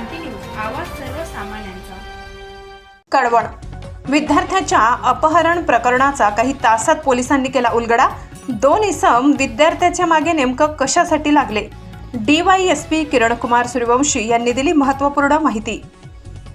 क्रांती news आवाज सर्वसामान्यांचा. कडवण. विद्यार्थ्याच्या अपहरण प्रकरणाचा काही तासात पोलिसांनी केला उलगडा. दोन इसम विद्यार्थ्याच्या मागे नेमकं कशासाठी लागले? डीवायएसपी किरणकुमार सूर्यवंशी यांनी दिली महत्त्वपूर्ण माहिती.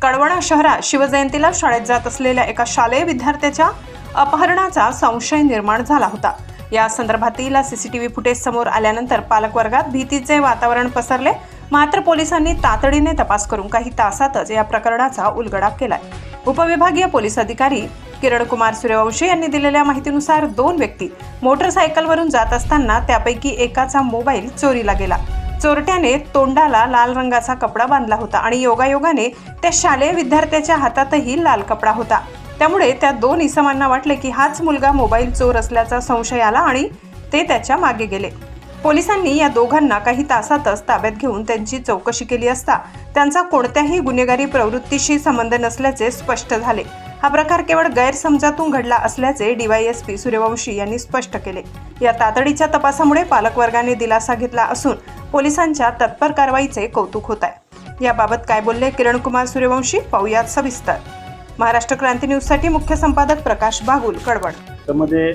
कडवणा शहरात शिवजयंतीला शाळेत जात असलेल्या एका शालेय विद्यार्थ्याच्या अपहरणाचा संशय निर्माण झाला होता. या संदर्भातील सीसीटीव्ही फुटेज समोर आल्यानंतर पालकवर्गात भीतीचे वातावरण पसरले. मात्र पोलिसांनी तातडीने तपास करून काही तासातच या प्रकरणाचा उलगडा केलाय. उपविभागीय पोलीस अधिकारी किरण कुमार सूर्यवंशी यांनी दिलेल्या माहितीनुसार दोन व्यक्ती मोटरसायकलवरून जात असताना त्यापैकी एकाचा मोबाईल चोरीला गेला. चोरट्याने तोंडाला लाल रंगाचा कपडा बांधला होता आणि योगायोगाने त्या शालेय विद्यार्थ्याच्या हातातही लाल कपडा होता. त्यामुळे त्या दोन इसमांना वाटले की हाच मुलगा मोबाईल चोर असल्याचा संशय आला आणि ते त्याच्यामागे गेले. पोलिसांनी या दोघांना काही तासातच ताब्यात घेऊन त्यांची चौकशी केली असता त्यांचा कोणत्याही गुन्हेगारी प्रवृत्तीशी संबंध नसल्याचे स्पष्ट झाले. हा प्रकार केवळ गैरसमजातून घडला असल्याचे डीवायएसपी सूर्यवंशी यांनी स्पष्ट केले. या तातडीच्या तपासामुळे पालकवर्गाने दिलासा घेतला असून पोलिसांच्या तत्पर कारवाईचे कौतुक होत आहे. याबाबत काय बोलले किरण कुमार सूर्यवंशी? पाहुयात सविस्तर. महाराष्ट्र क्रांती न्यूजसाठी मुख्य संपादक प्रकाश बागुल कडवड त्यामध्ये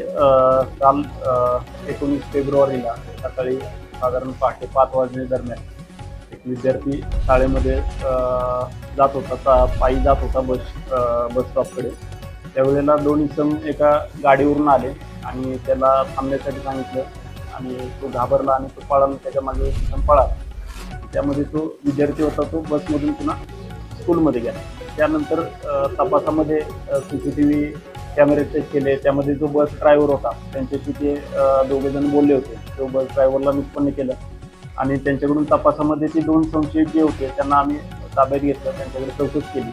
काल एकोणीस फेब्रुवारीला सकाळी साधारण पहाटे पाच वाजणे दरम्यान एक विद्यार्थी शाळेमध्ये जात होता. पायी जात होता बस बस स्टॉपकडे. त्यावेळेला दोन इसम एका गाडीवरून आले आणि त्याला थांबण्यासाठी सांगितलं आणि तो घाबरला आणि तो पळाला. त्याच्यामागे इसम पळाला. त्यामध्ये तो विद्यार्थी होता तो बसमधून पुन्हा स्कूलमध्ये गेला. त्यानंतर तपासामध्ये सी सी टी व्ही कॅमेरे चेक केले. त्यामध्ये जो बस ड्रायव्हर होता त्यांच्याशी ते दोघे जण बोलले होते. तो बस ड्रायव्हरला निष्पन्न केलं. आणि त्यांच्याकडून तपासामध्ये ते दोन संशयित जे होते त्यांना आम्ही ताब्यात घेतलं. त्यांच्याकडे चौकशी केली.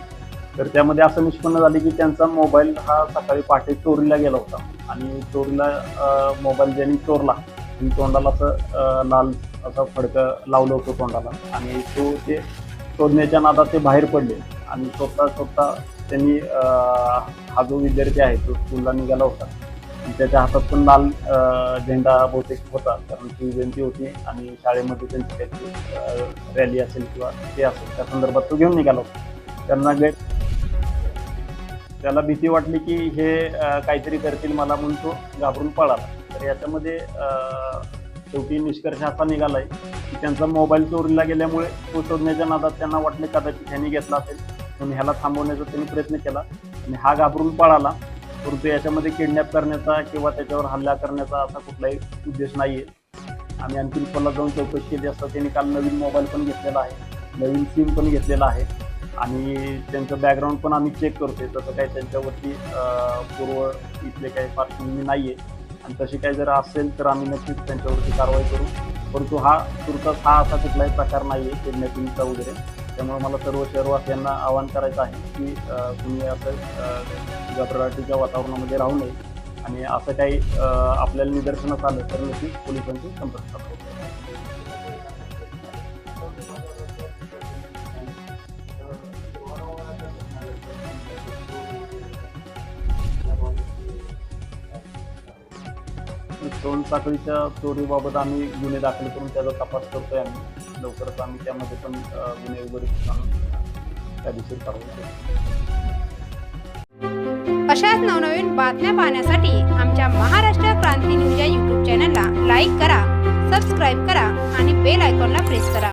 तर त्यामध्ये असं निष्पन्न झाले की त्यांचा मोबाईल हा सकाळी पहाटे चोरीला गेला होता. आणि चोरीला मोबाईल ज्यांनी चोरला आणि तोंडाला असं लाल असा फडकं लावलं होतं तोंडाला. आणि तो ते शोधण्याच्या नादात ते बाहेर पडले. आणि स्वतः स्वतः त्यांनी हा जो विद्यार्थी आहे तो स्कूलला निघाला होता. त्याच्या हातात पण लाल झेंडा बहुतेक होता. कारण ती जयंती होती आणि शाळेमध्ये त्यांची काहीतरी रॅली असेल किंवा ते असेल त्या संदर्भात तो घेऊन निघाला होता. त्यांना गैर त्याला भीती वाटली की हे काहीतरी करतील मला म्हणून तो घाबरून पळाला. तर याच्यामध्ये शेवटी निष्कर्ष असा निघालाय की त्यांचा मोबाईल चोरीला गेल्यामुळे तो शोधण्याच्या नादात त्यांना वाटले कदाचित त्यांनी घेतला असेल. पण ह्याला थांबवण्याचा त्यांनी प्रयत्न केला. आणि हा घाबरून पळाला. परंतु याच्यामध्ये किडनॅप करण्याचा किंवा त्याच्यावर हल्ला करण्याचा असा कुठलाही उद्देश नाही आहे आम्ही आणखी मला जाऊन चौकशी केली असता त्यांनी काल नवीन मोबाईल पण घेतलेला आहे. नवीन सिम पण घेतलेला आहे. आणि त्यांचं बॅकग्राऊंड पण आम्ही चेक करतोय. तसं काही त्यांच्यावरती पूर्व इथले काही पार्श्वभूमी आहे आणि तशी काही जर असेल तर आम्ही नक्कीच त्यांच्यावरती कारवाई करू. परंतु हा तुर्तास हा असा कुठलाही प्रकार नाही आहे किडनॅपिंगचा वगैरे. त्यामुळे मला सर्व शहरवासियांना आवाहन करायचं आहे की तुम्ही असं अं, वातावरणामध्ये राहू नये आणि असं काही आपल्याला निदर्शनास आलं तर नक्की पोलिसांशी संपर्क साधावा. सोन साखळीच्या चोरीबाबत आम्ही गुन्हे दाखल करून त्याचा तपास करतोय आम्ही लवकरच आम्ही त्यामध्ये पण गुन्हे वगैरे आणून दिवशी कारवाई करू अशाच नवनवीन बातम्या पाहण्यासाठी आमच्या महाराष्ट्र क्रांती न्यूज या यूट्यूब चॅनलला लाईक करा सबस्क्राईब करा आणि बेल आयकॉनला प्रेस करा.